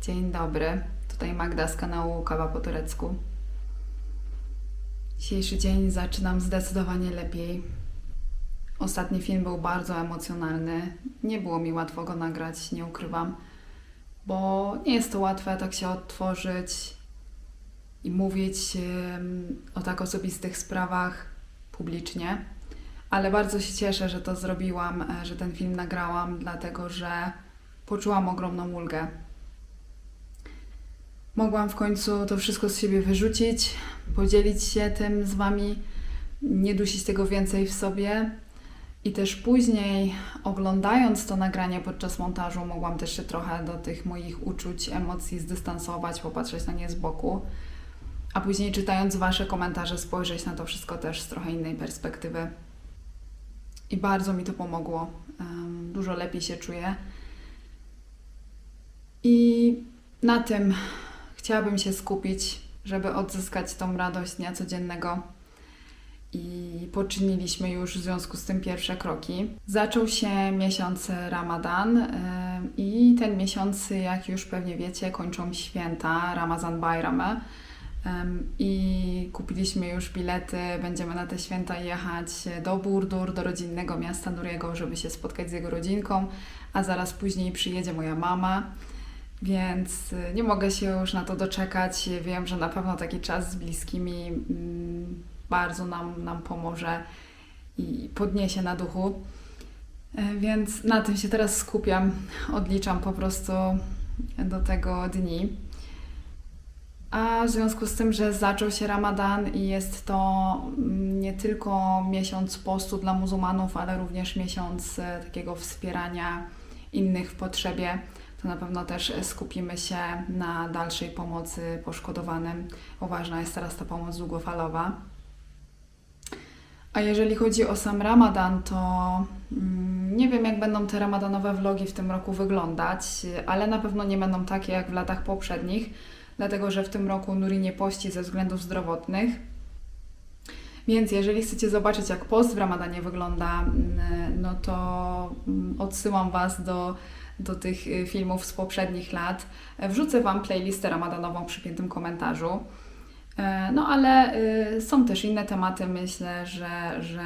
Dzień dobry. Tutaj Magda z kanału Kawa po turecku. Dzisiejszy dzień zaczynam zdecydowanie lepiej. Ostatni film był bardzo emocjonalny. Nie było mi łatwo go nagrać, nie ukrywam, bo nie jest to łatwe tak się odtworzyć i mówić o tak osobistych sprawach publicznie. Ale bardzo się cieszę, że to zrobiłam, e, że ten film nagrałam, dlatego że poczułam ogromną ulgę. Mogłam w końcu to wszystko z siebie wyrzucić, podzielić się tym z Wami, nie dusić tego więcej w sobie. I też później, oglądając to nagranie podczas montażu, mogłam też się trochę do tych moich uczuć, emocji zdystansować, popatrzeć na nie z boku. A później, czytając Wasze komentarze, spojrzeć na to wszystko też z trochę innej perspektywy. I bardzo mi to pomogło. Dużo lepiej się czuję. I na tym chciałabym się skupić, żeby odzyskać tą radość dnia codziennego. I poczyniliśmy już w związku z tym pierwsze kroki. Zaczął się miesiąc Ramadan em, i ten miesiąc, jak już pewnie wiecie, kończą święta Ramazan Bayramı. Em, I kupiliśmy już bilety, będziemy na te święta jechać do Burdur, do rodzinnego miasta Nuriego, żeby się spotkać z jego rodzinką, a zaraz później przyjedzie moja mama. Więc y, nie mogę się już na to doczekać. Wiem, że na pewno taki czas z bliskimi mm, bardzo nam, nam pomoże i podniesie na duchu. E, Więc na tym się teraz skupiam. Odliczam po prostu do tego dni. A w związku z tym, że zaczął się Ramadan i jest to mm, nie tylko miesiąc postu dla muzułmanów, ale również miesiąc e, takiego wspierania innych w potrzebie, to na pewno też skupimy się na dalszej pomocy poszkodowanym, bo ważna jest teraz ta pomoc długofalowa. A jeżeli chodzi o sam Ramadan, to mm, nie wiem, jak będą te ramadanowe vlogi w tym roku wyglądać, ale na pewno nie będą takie jak w latach poprzednich, dlatego że w tym roku Nuri nie pości ze względów zdrowotnych. Więc jeżeli chcecie zobaczyć, jak post w Ramadanie wygląda, mm, no to mm, odsyłam Was do, do tych y, filmów z poprzednich lat. E, Wrzucę Wam playlistę ramadanową przy piętym komentarzu. E, No ale y, są też inne tematy, myślę, że, że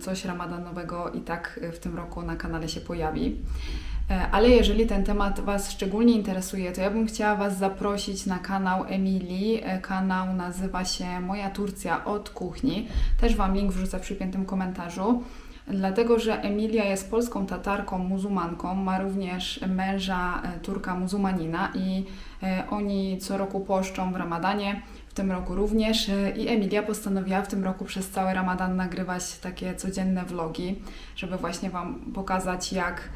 coś ramadanowego i tak y, w tym roku na kanale się pojawi. E, Ale jeżeli ten temat Was szczególnie interesuje, to ja bym chciała Was zaprosić na kanał Emilii. Kanał nazywa się Moja Turcja od kuchni. Też Wam link wrzucę w przypiętym komentarzu. Dlatego, że Emilia jest polską tatarką, muzułmanką, ma również męża e, Turka muzułmanina i e, oni co roku poszczą w Ramadanie, w tym roku również. E, I Emilia postanowiła w tym roku przez cały Ramadan nagrywać takie codzienne vlogi, żeby właśnie Wam pokazać, jak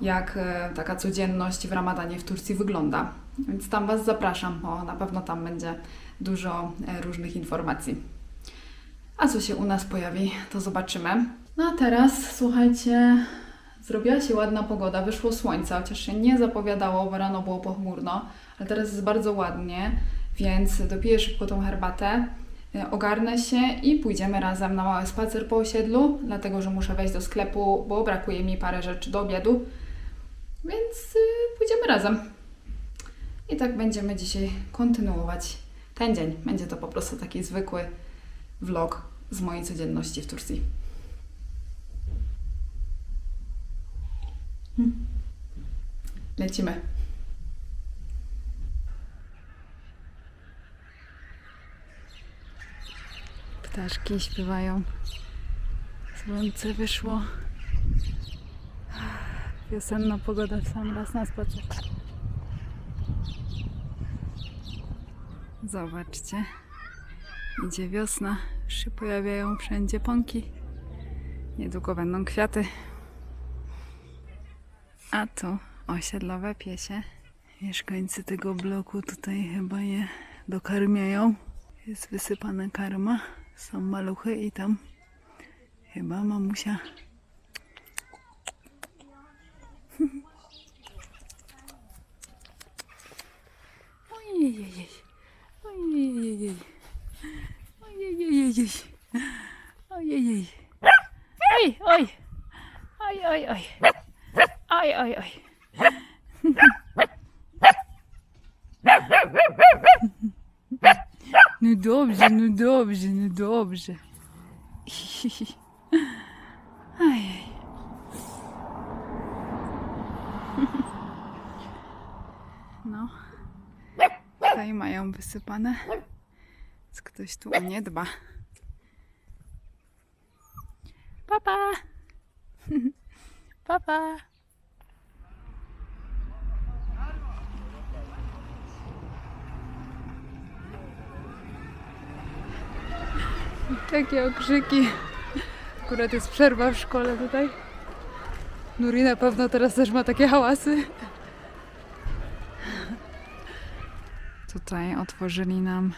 jak taka codzienność w Ramadanie w Turcji wygląda. Więc tam Was zapraszam, bo na pewno tam będzie dużo różnych informacji. A co się u nas pojawi, to zobaczymy. No a teraz, słuchajcie, zrobiła się ładna pogoda, wyszło słońce, chociaż się nie zapowiadało, bo rano było pochmurno, ale teraz jest bardzo ładnie, więc dopiję szybko tą herbatę, e, ogarnę się i pójdziemy razem na mały spacer po osiedlu, dlatego że muszę wejść do sklepu, bo brakuje mi parę rzeczy do obiadu, więc y, pójdziemy razem. I tak będziemy dzisiaj kontynuować ten dzień. Będzie to po prostu taki zwykły vlog z mojej codzienności w Turcji. Lecimy. Ptaszki śpiewają. Słońce wyszło. Wiosenna pogoda w sam raz na spacer. Zobaczcie. Idzie wiosna. Już się pojawiają wszędzie pąki. Niedługo będą kwiaty. A tu osiedlowe piesie. Mieszkańcy tego bloku tutaj chyba je dokarmiają. Jest wysypana karma. Są maluchy i tam chyba mamusia Ojej, ojej, ojej, ojej, oj, oj, oj, oj, oj, Oj, oj, oj. No dobrze, no dobrze, no dobrze. Ajaj. No. Tutaj mają wysypane. Więc ktoś tu o nie dba. Papa! Pa. Papa! Takie okrzyki. Akurat jest przerwa w szkole tutaj. Nuri na pewno teraz też ma takie hałasy. Tutaj otworzyli nam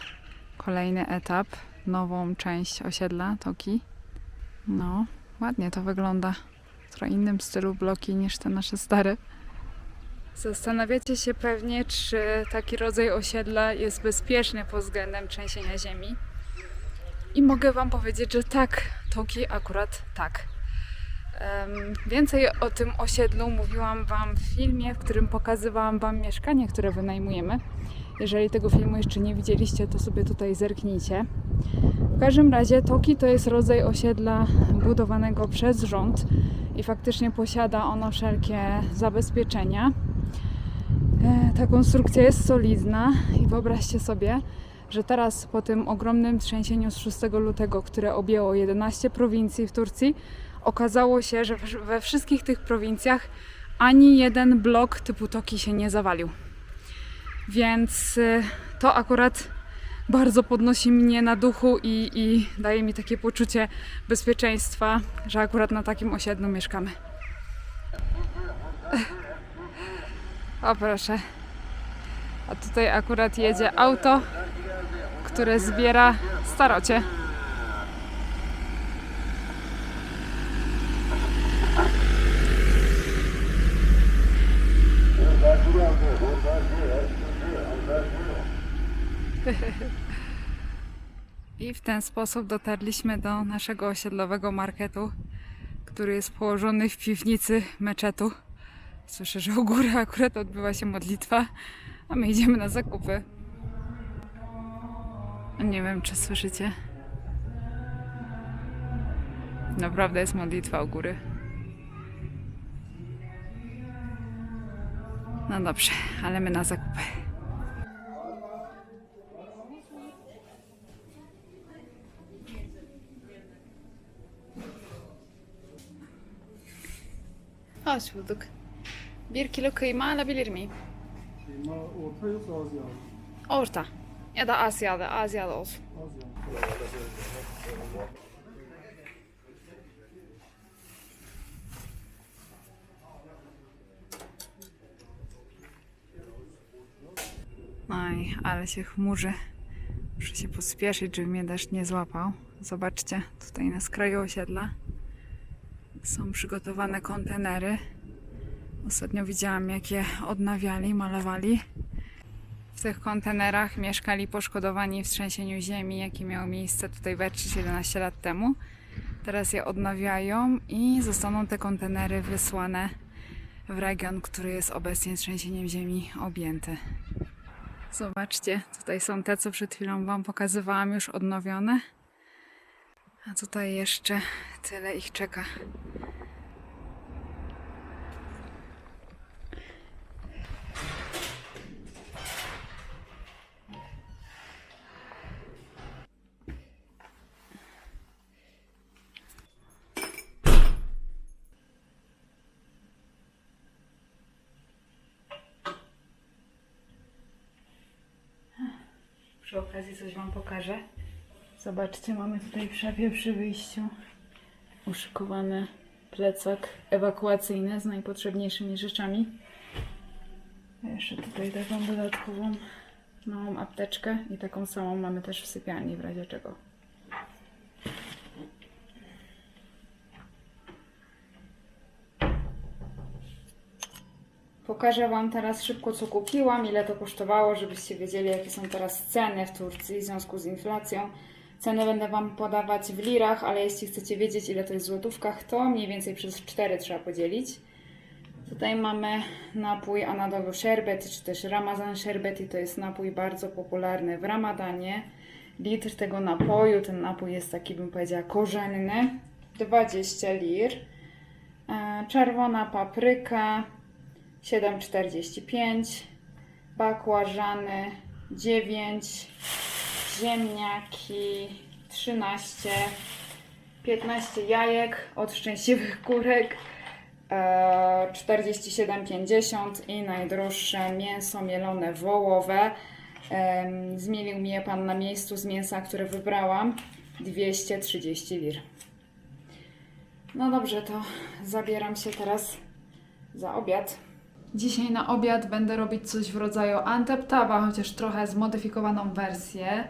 kolejny etap, nową część osiedla Toki. No, ładnie to wygląda. Trochę innym stylu bloki niż te nasze stare. Zastanawiacie się pewnie, czy taki rodzaj osiedla jest bezpieczny pod względem trzęsienia ziemi. I mogę Wam powiedzieć, że tak, Toki akurat tak. Em, Więcej o tym osiedlu mówiłam Wam w filmie, w którym pokazywałam Wam mieszkanie, które wynajmujemy. Jeżeli tego filmu jeszcze nie widzieliście, to sobie tutaj zerknijcie. W każdym razie Toki to jest rodzaj osiedla budowanego przez rząd i faktycznie posiada ono wszelkie zabezpieczenia. E, Ta konstrukcja jest solidna i wyobraźcie sobie, że teraz po tym ogromnym trzęsieniu z 6 lutego, które objęło 11 prowincji w Turcji, okazało się, że we- wszystkich tych prowincjach ani jeden blok typu Toki się nie zawalił. Więc y, to akurat bardzo podnosi mnie na duchu i, i daje mi takie poczucie bezpieczeństwa, że akurat na takim osiedlu mieszkamy. O proszę. A tutaj akurat jedzie auto, które zbiera starocie. I w ten sposób dotarliśmy do naszego osiedlowego marketu, który jest położony w piwnicy meczetu. Słyszę, że u góry akurat odbywa się modlitwa, a my idziemy na zakupy. Nie wiem, czy słyszycie. Naprawdę jest modlitwa u góry. No dobrze, ale my na zakupy. Hoş bulduk. Bir kilo kıyma alabilir miyim? Kıyma orta yoksa az yağlı? Orta. Ya da Asyalı, Asyalı olsun. Az yağlı. Ale się chmurzy. Muszę się pospieszyć, żeby mnie deszcz nie złapał. Zobaczcie, tutaj na skraju osiedla są przygotowane kontenery. Ostatnio widziałam, jak je odnawiali, malowali. W tych kontenerach mieszkali poszkodowani w trzęsieniu ziemi, jakie miało miejsce tutaj w Erczyś 11 lat temu. Teraz je odnawiają i zostaną te kontenery wysłane w region, który jest obecnie trzęsieniem ziemi objęty. Zobaczcie, tutaj są te, co przed chwilą Wam pokazywałam, już odnowione. A tutaj jeszcze tyle ich czeka. Przy okazji coś Wam pokażę. Zobaczcie, mamy tutaj w szafie przy wyjściu uszykowany plecak ewakuacyjny z najpotrzebniejszymi rzeczami. Jeszcze tutaj taką dodatkową małą apteczkę i taką samą mamy też w sypialni w razie czego. Pokażę Wam teraz szybko, co kupiłam, ile to kosztowało, żebyście wiedzieli, jakie są teraz ceny w Turcji w związku z inflacją. Ceny będę Wam podawać w lirach, ale jeśli chcecie wiedzieć, ile to jest w złotówkach, to mniej więcej przez 4 trzeba podzielić. Tutaj mamy napój Anadolu Sherbet, czy też Ramazan Sherbet i to jest napój bardzo popularny w Ramadanie. litr tego napoju. Ten napój jest taki, bym powiedziała, korzenny. 20 lir. E, Czerwona papryka 7,45. Bakłażany 9. Ziemniaki 13. 15 jajek od szczęśliwych kurek. e, 47,50 i najdroższe mięso mielone wołowe. Em, Zmielił mi je pan na miejscu z mięsa, które wybrałam. 230 lir. No dobrze, to zabieram się teraz za obiad. Dzisiaj na obiad będę robić coś w rodzaju anteptawa, chociaż trochę zmodyfikowaną wersję.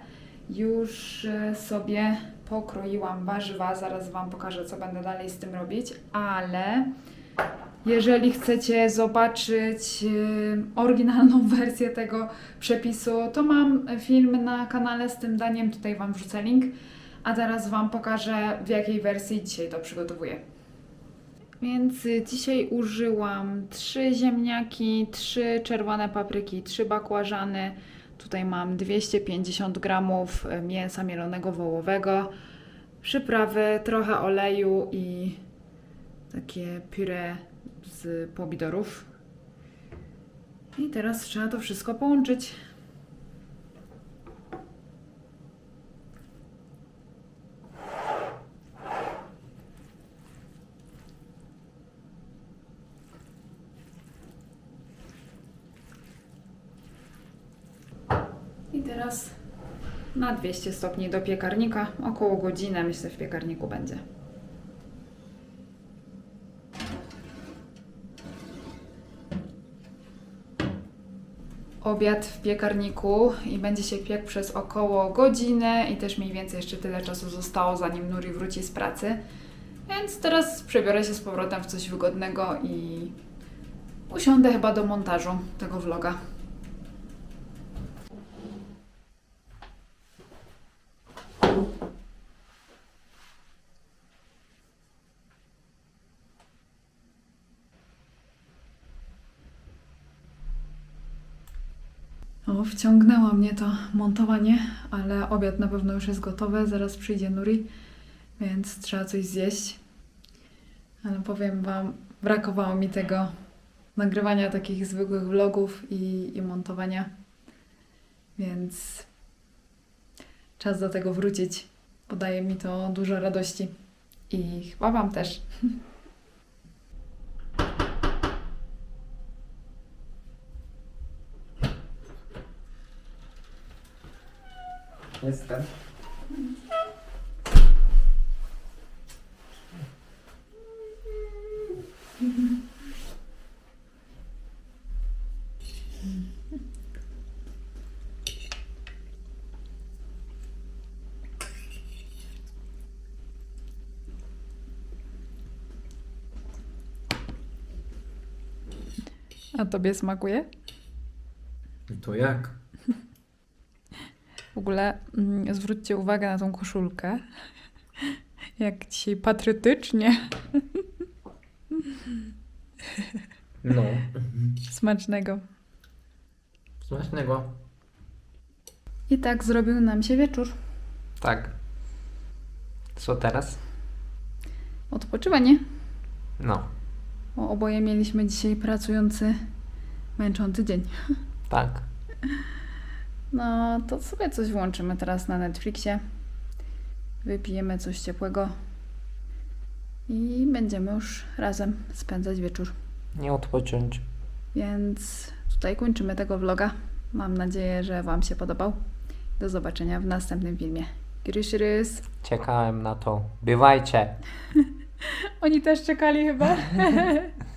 Już e, sobie pokroiłam warzywa, zaraz Wam pokażę, co będę dalej z tym robić, ale jeżeli chcecie zobaczyć y, oryginalną wersję tego przepisu, to mam film na kanale z tym daniem, tutaj Wam wrzucę link, a teraz Wam pokażę, w jakiej wersji dzisiaj to przygotowuję. Więc dzisiaj użyłam trzy ziemniaki, trzy czerwone papryki, trzy bakłażany. Tutaj mam 250 gramów y, mięsa mielonego wołowego, przyprawy, trochę oleju i takie puree z pomidorów. I teraz trzeba to wszystko połączyć. I teraz na 200 stopni do piekarnika. Około godziny myślę w piekarniku będzie. Obiad w piekarniku i będzie się piekł przez około godzinę i też mniej więcej jeszcze tyle czasu zostało zanim Nuri wróci z pracy. Więc teraz przebiorę się z powrotem w coś wygodnego i usiądę chyba do montażu tego vloga. O, wciągnęło mnie to montowanie, ale obiad na pewno już jest gotowy. Zaraz przyjdzie Nuri, więc trzeba coś zjeść. Ale powiem Wam, brakowało mi tego nagrywania takich zwykłych vlogów i, i montowania. Więc czas do tego wrócić. Podaje mi to dużo radości. I chyba Wam też. Jestem. A Tobie smakuje? To jak? W ogóle mm, zwróćcie uwagę na tą koszulkę. Jak dzisiaj patriotycznie. No. Smacznego. Smacznego. I tak zrobił nam się wieczór. Tak. Co teraz? Odpoczywanie. No. Bo oboje mieliśmy dzisiaj pracujący, męczący dzień. Tak. No to sobie coś włączymy teraz na Netflixie. Wypijemy coś ciepłego. I będziemy już razem spędzać wieczór. Nie odpocząć. Więc tutaj kończymy tego vloga. Mam nadzieję, że Wam się podobał. Do zobaczenia w następnym filmie. Grüß, Czekałem na to. Bywajcie. Oni też czekali chyba.